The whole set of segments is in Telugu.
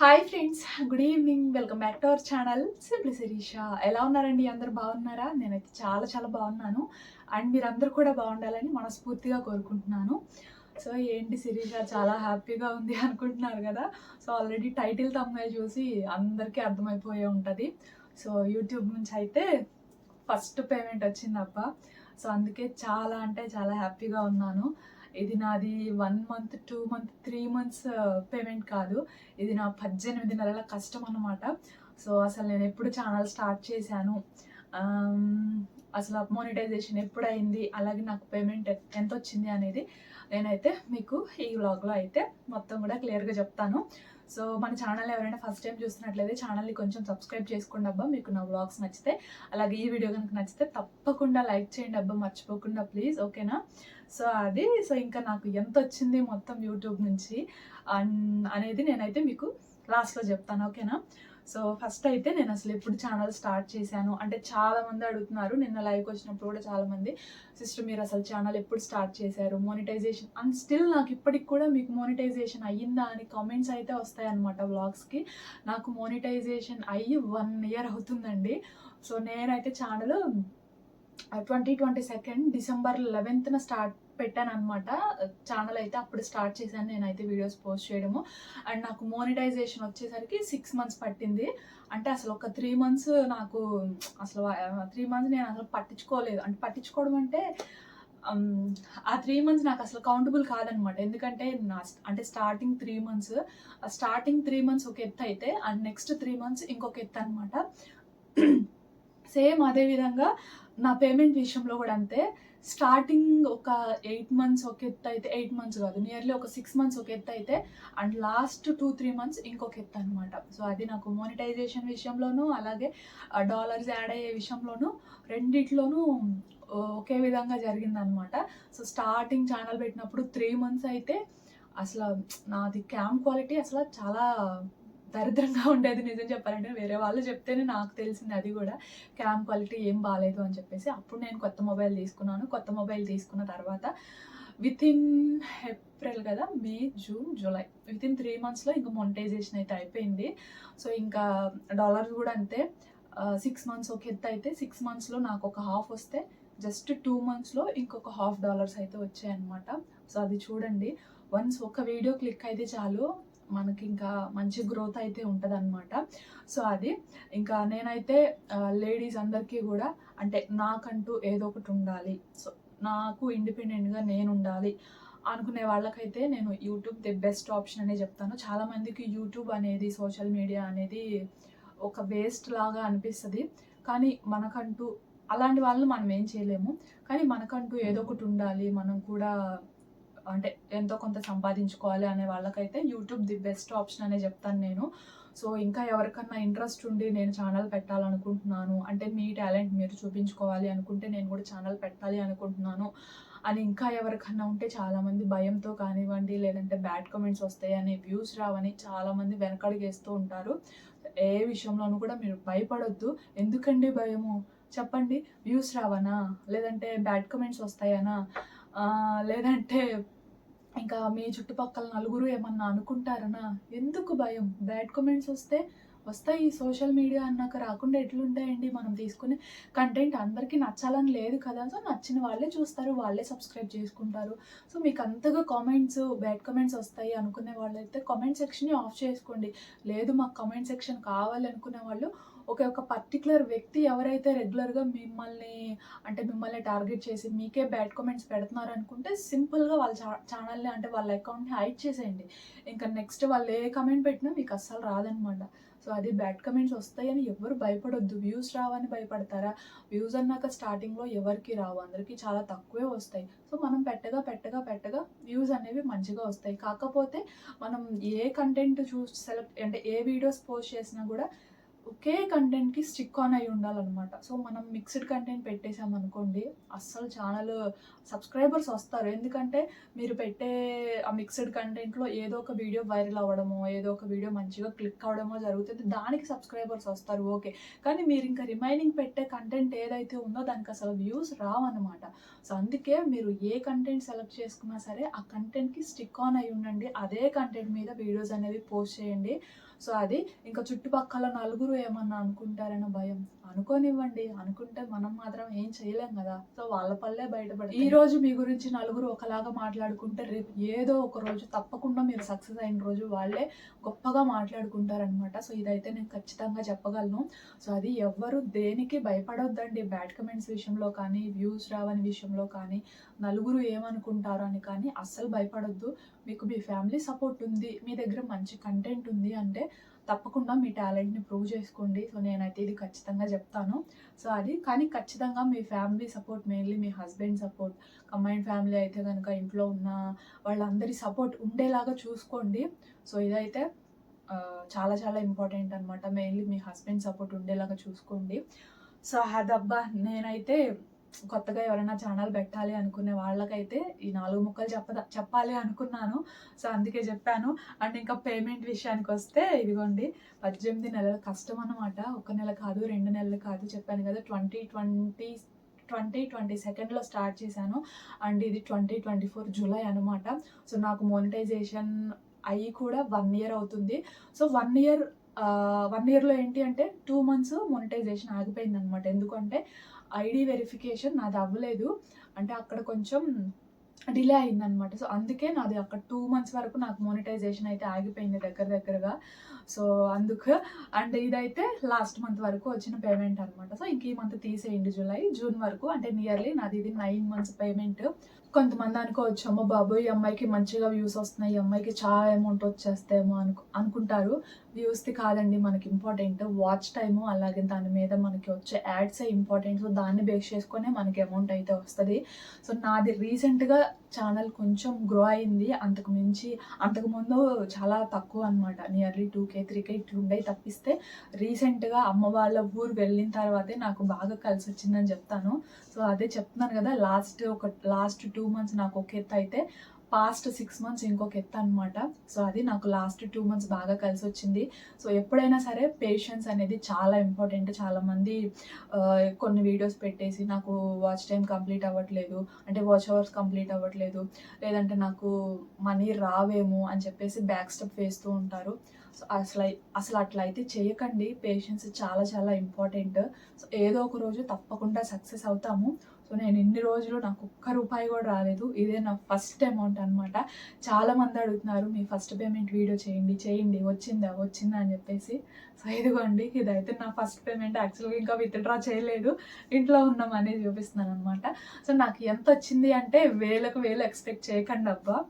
Hi friends good evening welcome back to our channel simply Sirisha ఎలా ఉన్నారండి? అందరు బాగున్నారా? నేనైతే చాలా చాలా బాగున్నాను. అండ్ మీరందరూ కూడా బాగుండాలని మనస్ఫూర్తిగా కోరుకుంటున్నాను. సో ఏంటి శిరీష చాలా హ్యాపీగా ఉంది అనుకుంటున్నారు కదా? సో ఆల్రెడీ టైటిల్ తమ్ముగా చూసి అందరికీ అర్థమైపోయే ఉంటుంది. సో యూట్యూబ్ నుంచి అయితే ఫస్ట్ పేమెంట్ వచ్చిందప్ప. సో అందుకే చాలా అంటే చాలా హ్యాపీగా ఉన్నాను. ఇది నాది one month two month three months payment కాదు. ఇది నా పద్దెనిమిది నెలల కష్టం అన్నమాట. సో అసలు నేను ఎప్పుడు ఛానల్ స్టార్ట్ చేశాను? అసలు మోనిటైజేషన్ ఎప్పుడైంది? అలాగే నాకు పేమెంట్ ఎంత వచ్చింది అనేది నేనైతే మీకు ఈ వ్లాగ్లో అయితే మొత్తం కూడా క్లియర్గా చెప్తాను. సో మన ఛానల్ ఎవరైనా ఫస్ట్ టైం చూస్తున్నట్లయితే ఛానల్ని కొంచెం సబ్స్క్రైబ్ చేసుకోండి అబ్బా మీకు నా బ్లాగ్స్ నచ్చితే. అలాగే ఈ వీడియో కనుక నచ్చితే తప్పకుండా లైక్ చేయండి అబ్బా మర్చిపోకుండా ప్లీజ్ ఓకేనా? సో అది సో ఇంకా నాకు ఎంత వచ్చింది మొత్తం యూట్యూబ్ నుంచి అన్- అనేది నేనైతే మీకు లాస్ట్లో చెప్తాను ఓకేనా? సో ఫస్ట్ అయితే నేను అసలు ఎప్పుడు ఛానల్ స్టార్ట్ చేశాను. అంటే చాలా మంది అడుగుతున్నారు. నిన్న లైవ్కి వచ్చినప్పుడు కూడా చాలా మంది సిస్టర్ మీరు అసలు ఛానల్ ఎప్పుడు స్టార్ట్ చేశారు? మోనిటైజేషన్ అండ్ స్టిల్ నాకు ఇప్పటికి కూడా మీకు మోనిటైజేషన్ అయ్యిందా అని కామెంట్స్ అయితే వస్తాయి అనమాట వ్లాగ్స్కి నాకు మోనిటైజేషన్ అయ్యి వన్ ఇయర్ అవుతుందండి. సో నేనైతే channel twenty twenty second December లెవెన్త్న start పెట్టాను అనమాట ఛానల్ అయితే అప్పుడు స్టార్ట్ చేశాను. నేనైతే వీడియోస్ పోస్ట్ చేయడము. అండ్ నాకు మోనిటైజేషన్ వచ్చేసరికి సిక్స్ మంత్స్ పట్టింది. అంటే అసలు ఒక త్రీ మంత్స్ నాకు అసలు త్రీ మంత్స్ నేను అసలు పట్టించుకోలేదు. అంటే పట్టించుకోవడం అంటే um, ఆ త్రీ మంత్స్ నాకు అసలు కౌంటబుల్ కాదనమాట ఎందుకంటే నా అంటే starting three months starting three months ఒక ఎత్తు అయితే అండ్ నెక్స్ట్ త్రీ మంత్స్ ఇంకొక ఎత్తు అనమాట సేమ్ అదే విధంగా నా పేమెంట్ విషయంలో కూడా అంతే. స్టార్టింగ్ ఒక ఎయిట్ మంత్స్ ఒక ఎత్తు అయితే ఎయిట్ మంత్స్ కాదు నియర్లీ ఒక సిక్స్ మంత్స్ ఒక ఎత్తు అయితే and last two three months ఇంకొక ఎత్తు అనమాట సో అది నాకు మోనిటైజేషన్ విషయంలోనూ అలాగే డాలర్స్ యాడ్ అయ్యే విషయంలోనూ రెండిట్లోనూ ఒకే విధంగా జరిగిందనమాట సో స్టార్టింగ్ ఛానల్ పెట్టినప్పుడు త్రీ మంత్స్ అయితే అసలు నాది క్యామ్ క్వాలిటీ అసలు చాలా దరిద్రంగా ఉండేది నిజం చెప్పాలంటే వేరే వాళ్ళు చెప్తేనే నాకు తెలిసింది అది కూడా. క్యామ్ క్వాలిటీ ఏం బాగాలేదు అని చెప్పేసి అప్పుడు నేను కొత్త మొబైల్ తీసుకున్నాను. కొత్త మొబైల్ తీసుకున్న తర్వాత విత్ ఇన్ ఏప్రిల్ కదా May June July with in three మంత్స్లో ఇంకా మొనిటైజేషన్ అయితే అయిపోయింది. సో ఇంకా డాలర్స్ కూడా అంతే. సిక్స్ మంత్స్ ఒక ఎత్తు అయితే సిక్స్ మంత్స్లో నాకు ఒక హాఫ్ వస్తే జస్ట్ టూ మంత్స్లో ఇంకొక హాఫ్ డాలర్స్ అయితే వచ్చాయన్నమాట. సో అది చూడండి. వన్స్ ఒక వీడియో క్లిక్ అయితే చాలు. మనకి ఇంకా మంచి గ్రోత్ అయితే ఉంటుంది అనమాట సో అది. ఇంకా నేనైతే లేడీస్ అందరికీ కూడా అంటే నాకంటూ ఏదో ఒకటి ఉండాలి. సో నాకు ఇండిపెండెంట్గా నేను ఉండాలి అనుకునే వాళ్ళకైతే నేను యూట్యూబ్ ది బెస్ట్ ఆప్షన్ అనే చెప్తాను. చాలామందికి యూట్యూబ్ అనేది సోషల్ మీడియా అనేది ఒక వేస్ట్ లాగా అనిపిస్తుంది. కానీ మనకంటూ అలాంటి వాళ్ళని మనం ఏం చేయలేము. కానీ మనకంటూ ఏదో ఒకటి ఉండాలి. మనం కూడా అంటే ఎంతో కొంత సంపాదించుకోవాలి అనే వాళ్ళకైతే యూట్యూబ్ ది బెస్ట్ ఆప్షన్ అనే చెప్తాను నేను. సో ఇంకా ఎవరికన్నా ఇంట్రెస్ట్ ఉండి నేను ఛానల్ పెట్టాలనుకుంటున్నాను అంటే మీ టాలెంట్ మీరు చూపించుకోవాలి అనుకుంటే నేను కూడా ఛానల్ పెట్టాలి అనుకుంటున్నాను అని ఇంకా ఎవరికన్నా ఉంటే చాలామంది భయంతో కానివ్వండి లేదంటే బ్యాడ్ కమెంట్స్ వస్తాయని వ్యూస్ రావని చాలామంది వెనకడిగేస్తూ ఉంటారు. ఏ విషయంలోనూ కూడా మీరు భయపడొద్దు. ఎందుకండి భయము? చెప్పండి. వ్యూస్ రావనా? లేదంటే బ్యాడ్ కమెంట్స్ వస్తాయనా? లేదంటే ఇంకా మీ చుట్టుపక్కల నలుగురు ఏమన్నా అనుకుంటారనా? ఎందుకు భయం? బ్యాడ్ కమెంట్స్ వస్తే వస్తాయి. సోషల్ మీడియా అన్నాక రాకుండా ఎట్లుంటాయండి? మనం తీసుకునే కంటెంట్ అందరికీ నచ్చాలని లేదు కదా. సో నచ్చిన వాళ్ళే చూస్తారు. వాళ్ళే సబ్స్క్రైబ్ చేసుకుంటారు. సో మీకు అంతగా కామెంట్స్ బ్యాడ్ కమెంట్స్ వస్తాయి అనుకునే వాళ్ళైతే కామెంట్ సెక్షన్ని ఆఫ్ చేసుకోండి. లేదు మాకు కామెంట్ సెక్షన్ కావాలనుకునే వాళ్ళు ఒక ఒక పర్టికులర్ వ్యక్తి ఎవరైతే రెగ్యులర్గా మిమ్మల్ని అంటే మిమ్మల్ని టార్గెట్ చేసి మీకే బ్యాడ్ కామెంట్స్ పెడుతున్నారు అనుకుంటే సింపుల్గా వాళ్ళ ఛా- ఛానల్ని అంటే వాళ్ళ అకౌంట్ని హైడ్ చేసేయండి. ఇంకా నెక్స్ట్ వాళ్ళు ఏ కమెంట్ పెట్టినా మీకు అస్సలు రాదనమాట. సో అది బ్యాడ్ కమెంట్స్ వస్తాయని ఎవరు భయపడొద్దు. వ్యూస్ రావని భయపడతారా? వ్యూస్ అన్నాక స్టార్టింగ్లో ఎవరికి రావు? అందరికీ చాలా తక్కువే వస్తాయి. సో మనం పెట్టగా పెట్టగా పెట్టగా వ్యూస్ అనేవి మంచిగా వస్తాయి. కాకపోతే మనం ఏ కంటెంట్ చూసి సెలెక్ట్ అంటే ఏ వీడియోస్ పోస్ట్ చేసినా కూడా ఒకే కంటెంట్కి స్టిక్ ఆన్ అయి ఉండాలన్నమాట. సో మనం మిక్స్డ్ కంటెంట్ పెట్టేసాం అనుకోండి అస్సలు ఛానల్ సబ్స్క్రైబర్స్ వస్తారు. ఎందుకంటే మీరు పెట్టే ఆ మిక్స్డ్ కంటెంట్లో ఏదో ఒక వీడియో వైరల్ అవ్వడమో ఏదో ఒక వీడియో మంచిగా క్లిక్ అవ్వడమో జరుగుతుంది దానికి సబ్స్క్రైబర్స్ వస్తారు ఓకే. కానీ మీరు ఇంకా రిమైనింగ్ పెట్టే కంటెంట్ ఏదైతే ఉందో దానికి అసలు వ్యూస్ రావన్నమాట. సో అందుకే మీరు ఏ కంటెంట్ సెలెక్ట్ చేసుకున్నా సరే ఆ కంటెంట్కి స్టిక్ ఆన్ అయి ఉండండి. అదే కంటెంట్ మీద వీడియోస్ అనేవి పోస్ట్ చేయండి. సో అది ఇంకా చుట్టుపక్కల నలుగురు ఏమన్నా అనుకుంటారన్న భయం. అనుకోనివ్వండి. అనుకుంటే మనం మాత్రం ఏం చేయలేం కదా. సో వాళ్ళ పల్లే బయటపడి ఈ రోజు మీ గురించి నలుగురు ఒకలాగా మాట్లాడుకుంటే రేపు ఏదో ఒక రోజు తప్పకుండా మీరు సక్సెస్ అయిన రోజు వాళ్ళే గొప్పగా మాట్లాడుకుంటారనమాట సో ఇదైతే నేను ఖచ్చితంగా చెప్పగలను. సో అది ఎవ్వరు దేనికి భయపడొద్దండి. బ్యాడ్ కమెంట్స్ విషయంలో కానీ వ్యూస్ రావని విషయంలో కానీ నలుగురు ఏమనుకుంటారు అని కానీ అస్సలు భయపడొద్దు. మీకు మీ ఫ్యామిలీ సపోర్ట్ ఉంది. మీ దగ్గర మంచి కంటెంట్ ఉంది అంటే తప్పకుండా మీ టాలెంట్ని ప్రూవ్ చేసుకోండి. సో నేనైతే ఇది ఖచ్చితంగా చెప్తాను. సో అది కానీ ఖచ్చితంగా మీ ఫ్యామిలీ సపోర్ట్ మెయిన్లీ మీ హస్బెండ్ సపోర్ట్ కంబైన్ ఫ్యామిలీ అయితే కనుక ఇంట్లో ఉన్న వాళ్ళందరి సపోర్ట్ ఉండేలాగా చూసుకోండి. సో ఇదైతే చాలా చాలా ఇంపార్టెంట్ అనమాట మెయిన్లీ మీ హస్బెండ్ సపోర్ట్ ఉండేలాగా చూసుకోండి. సో అదబ్బా నేనైతే కొత్తగా ఎవరైనా ఛానల్ పెట్టాలి అనుకునే వాళ్ళకైతే ఈ నాలుగు ముక్కలు చెప్పద చెప్పాలి అనుకున్నాను. సో అందుకే చెప్పాను. అండ్ ఇంకా పేమెంట్ విషయానికి వస్తే ఇదిగోండి పద్దెనిమిది నెలల కష్టం అనమాట ఒక నెల కాదు రెండు నెలలు కాదు చెప్పాను కదా ట్వంటీ ట్వంటీ ట్వంటీ ట్వంటీ సెకండ్లో స్టార్ట్ చేశాను. అండ్ ఇది ట్వంటీ ట్వంటీ ఫోర్ జూలై అనమాట సో నాకు మోనిటైజేషన్ అయ్యి కూడా వన్ ఇయర్ అవుతుంది. సో వన్ ఇయర్ వన్ ఇయర్లో ఏంటి అంటే టూ మంత్స్ మోనిటైజేషన్ ఆగిపోయింది అనమాట ఎందుకంటే ఐడి వెరిఫికేషన్ నాది అవ్వలేదు. అంటే అక్కడ కొంచెం డిలే అయిందనమాట సో అందుకే నాది అక్కడ టూ మంత్స్ వరకు నాకు మోనిటైజేషన్ అయితే ఆగిపోయింది దగ్గర దగ్గరగా. సో అందుకు అండ్ ఇదైతే లాస్ట్ మంత్ వరకు వచ్చిన పేమెంట్ అనమాట సో ఇంక ఈ మంత్ తీసేయండి జూలై జూన్ వరకు అంటే నియర్లీ నాది ఇది నైన్ మంత్స్ పేమెంట్ కొంతమంది అనుకోవచ్చు అమ్మ బాబు ఈ అమ్మాయికి మంచిగా వ్యూస్ వస్తున్నాయి ఈ అమ్మాయికి చాలా అమౌంట్ వచ్చేస్తాయేమో అనుకు అనుకుంటారు. వ్యూస్ది కాదండి మనకి ఇంపార్టెంట్ వాచ్ టైము అలాగే దాని మీద మనకి వచ్చే యాడ్సే ఇంపార్టెంట్ సో దాన్ని బేస్ చేసుకునే మనకి అమౌంట్ అయితే వస్తుంది. సో నాది రీసెంట్గా ఛానల్ కొంచెం గ్రో అయింది. అంతకు మించి అంతకుముందు చాలా తక్కువ అనమాట nearly two K three K ఇట్లా ఉండే తప్పిస్తే రీసెంట్గా అమ్మ వాళ్ళ ఊరు వెళ్ళిన తర్వాతే నాకు బాగా కలిసి వచ్చిందని చెప్తాను. సో అదే చెప్తున్నాను కదా లాస్ట్ ఒక లాస్ట్ టూ మంత్స్ నాకు ఒక ఎత్తు అయితే పాస్ట్ సిక్స్ మంత్స్ ఇంకొక ఎత్తు అనమాట సో అది నాకు లాస్ట్ టూ మంత్స్ బాగా కలిసి వచ్చింది. సో ఎప్పుడైనా సరే పేషెన్స్ అనేది చాలా ఇంపార్టెంట్ చాలామంది కొన్ని వీడియోస్ పెట్టేసి నాకు వాచ్ టైం కంప్లీట్ అవ్వట్లేదు. అంటే వాచ్ అవర్స్ కంప్లీట్ అవ్వట్లేదు. లేదంటే నాకు మనీ రావేమో అని చెప్పేసి బ్యాక్ స్టెప్ వేస్తూ ఉంటారు. సో అసలు అసలు అట్లా అయితే చేయకండి. పేషెన్స్ చాలా చాలా ఇంపార్టెంట్ సో ఏదో ఒక రోజు తప్పకుండా సక్సెస్ అవుతాము. సో నేను ఇన్ని రోజులు నాకు ఒక్క రూపాయి కూడా రాలేదు. ఇదే నా ఫస్ట్ అమౌంట్ అనమాట చాలా మంది అడుగుతున్నారు మీ ఫస్ట్ పేమెంట్ వీడియో చేయండి చేయండి వచ్చిందా వచ్చిందా? అని చెప్పేసి. సో ఇదిగోండి ఇదైతే నా ఫస్ట్ పేమెంట్. యాక్చువల్గా ఇంకా విత్డ్రా చేయలేదు. ఇంట్లో ఉన్న మనీ చూపిస్తున్నాను అనమాట సో నాకు ఎంత వచ్చింది అంటే వేలకు వేలు ఎక్స్పెక్ట్ చేయకండి అబ్బా.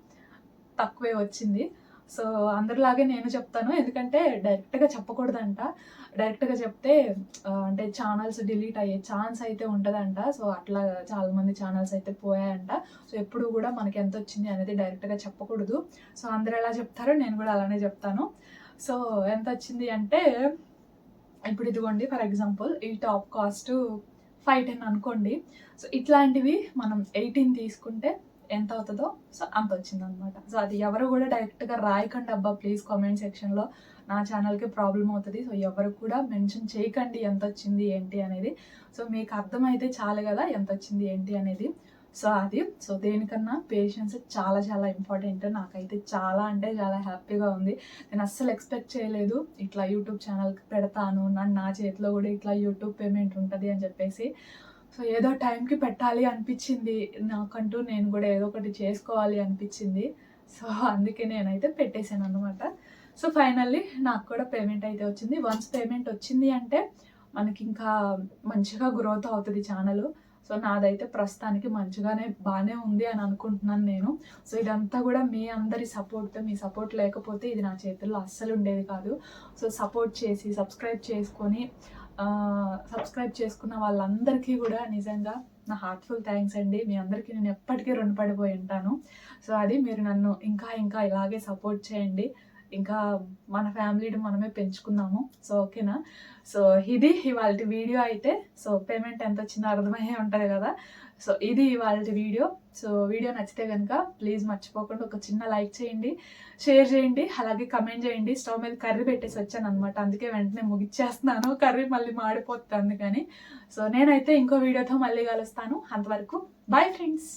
తక్కువే వచ్చింది. సో అందరిలాగే నేను చెప్తాను. ఎందుకంటే డైరెక్ట్గా చెప్పకూడదంట. డైరెక్ట్గా చెప్తే అంటే ఛానల్స్ డిలీట్ అయ్యే ఛాన్స్ అయితే ఉంటుందంట. సో అట్లా చాలా మంది ఛానల్స్ అయితే పోయాయంట. సో ఎప్పుడు కూడా మనకి ఎంత వచ్చింది అనేది డైరెక్ట్గా చెప్పకూడదు. సో అందరు ఎలా చెప్తారో నేను కూడా అలానే చెప్తాను. సో ఎంత వచ్చింది అంటే ఇప్పుడు ఇదిగోండి ఫర్ ఎగ్జాంపుల్ ఈ టాప్ కాస్ట్ ఫైవ్ టెన్ అనుకోండి. సో ఇట్లాంటివి మనం ఎయిటీన్ తీసుకుంటే ఎంత అవుతుందో సో అంత వచ్చింది అనమాట సో అది ఎవరు కూడా డైరెక్ట్గా రాయకండి అబ్బా ప్లీజ్ కామెంట్ సెక్షన్లో. నా ఛానల్కి ప్రాబ్లం అవుతుంది. సో ఎవరు కూడా మెన్షన్ చేయకండి ఎంత వచ్చింది ఏంటి అనేది. సో మీకు అర్థమైతే చాలు కదా ఎంత వచ్చింది ఏంటి అనేది. సో అది. సో దేనికన్నా పేషెన్స్ చాలా చాలా ఇంపార్టెంట్ నాకైతే చాలా అంటే చాలా హ్యాపీగా ఉంది. నేను అస్సలు ఎక్స్పెక్ట్ చేయలేదు. ఇట్లా యూట్యూబ్ ఛానల్కి పెడతాను. నన్ను నా చేతిలో కూడా ఇట్లా యూట్యూబ్ పేమెంట్ ఉంటుంది అని చెప్పేసి. సో ఏదో టైంకి పెట్టాలి అనిపించింది. నాకంటూ నేను కూడా ఏదో ఒకటి చేసుకోవాలి అనిపించింది. సో అందుకే నేనైతే పెట్టేశాను అనమాట సో ఫైనల్లీ నాకు కూడా పేమెంట్ అయితే వచ్చింది. వన్స్ పేమెంట్ వచ్చింది అంటే మనకి ఇంకా మంచిగా గ్రోత్ అవుతుంది ఛానల్ సో నాదైతే ప్రస్తుతానికి మంచిగానే బాగానే ఉంది అని అనుకుంటున్నాను నేను. సో ఇదంతా కూడా మీ అందరి సపోర్ట్తో మీ సపోర్ట్ లేకపోతే ఇది నా చేతుల్లో అస్సలు ఉండేది కాదు. సో సపోర్ట్ చేసి సబ్స్క్రైబ్ చేసుకొని సబ్స్క్రైబ్ చేసుకున్న వాళ్ళందరికీ కూడా నిజంగా నా హార్ట్ఫుల్ థ్యాంక్స్ అండి. మీ అందరికీ నేను ఎప్పటికీ రుణపడిపోయి ఉంటాను. సో అది మీరు నన్ను ఇంకా ఇంకా ఇలాగే సపోర్ట్ చేయండి. ఇంకా మన ఫ్యామిలీని మనమే పెంచుకుందాము సో ఓకేనా సో ఇది ఇవాళ వీడియో అయితే సో పేమెంట్ ఎంత వచ్చిందో అర్థమయ్యే ఉంటుంది కదా? సో ఇది ఇవాళ వీడియో. సో వీడియో నచ్చితే కనుక ప్లీజ్ మర్చిపోకుండా ఒక చిన్న లైక్ చేయండి షేర్ చేయండి అలాగే కమెంట్ చేయండి. స్టవ్ మీద కర్రీ పెట్టేసి వచ్చాను అనమాట అందుకే వెంటనే ముగిచ్చేస్తున్నాను. కర్రీ మళ్ళీ మాడిపోతుంది అందుకని. సో నేనైతే ఇంకో వీడియోతో మళ్ళీ కలుస్తాను. అంతవరకు బాయ్ ఫ్రెండ్స్